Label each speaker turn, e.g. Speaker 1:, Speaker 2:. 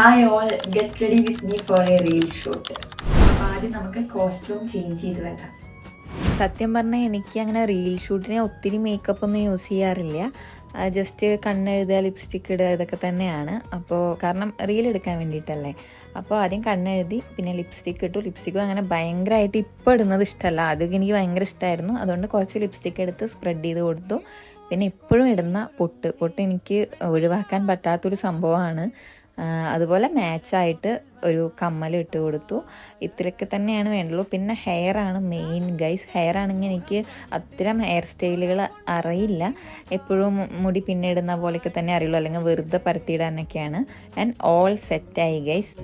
Speaker 1: Hi all get ready with me for a reel shoot ആദ്യം നമുക്ക് costume change ചെയ്ത് വരാം
Speaker 2: സത്യം പറഞ്ഞാൽ എനിക്ക് അങ്ങനെ റീൽ ഷൂട്ടിന് ഒത്തിരി മേക്കപ്പ് ഒന്നും യൂസ് ചെയ്യാറില്ല. ജസ്റ്റ് കണ്ണെഴുതുക ലിപ്സ്റ്റിക് ഇടുക ഇതൊക്കെ തന്നെയാണ്. അപ്പോൾ കാരണം റീൽ എടുക്കാൻ വേണ്ടിയിട്ടല്ലേ. അപ്പോൾ ആദ്യം കണ്ണെഴുതി പിന്നെ ലിപ്സ്റ്റിക് ഇട്ടു. ലിപ്സ്റ്റിക്കും അങ്ങനെ ഭയങ്കരമായിട്ട് ഇപ്പോൾ ഇടുന്നത് ഇഷ്ടമല്ല അതൊക്കെ എനിക്ക് ഭയങ്കര ഇഷ്ടമായിരുന്നു അതുകൊണ്ട് കുറച്ച് ലിപ്സ്റ്റിക് എടുത്ത് സ്പ്രെഡ് ചെയ്ത് കൊടുത്തു. പിന്നെ ഇപ്പോഴും ഇടുന്ന പൊട്ട്. പൊട്ട് എനിക്ക് ഒഴിവാക്കാൻ പറ്റാത്തൊരു സംഭവമാണ്. അതുപോലെ മാച്ചായിട്ട് ഒരു കമ്മൽ ഇട്ട് കൊടുത്തു. ഇത്രയൊക്കെ തന്നെയാണ് വേണ്ടുള്ളൂ. പിന്നെ ഹെയർ ആണ് മെയിൻ ഗൈസ് ഹെയർ ആണെങ്കിൽ എനിക്ക് അത്തരം ഹെയർ സ്റ്റൈലുകൾ അറിയില്ല. എപ്പോഴും മുടി പിന്നെ ഇടുന്ന പോലെയൊക്കെ തന്നെ അറിയുള്ളൂ. അല്ലെങ്കിൽ വെറുതെ പരത്തിയിടാനൊക്കെയാണ് ആൻഡ് ഓൾ സെറ്റായി ഗൈസ്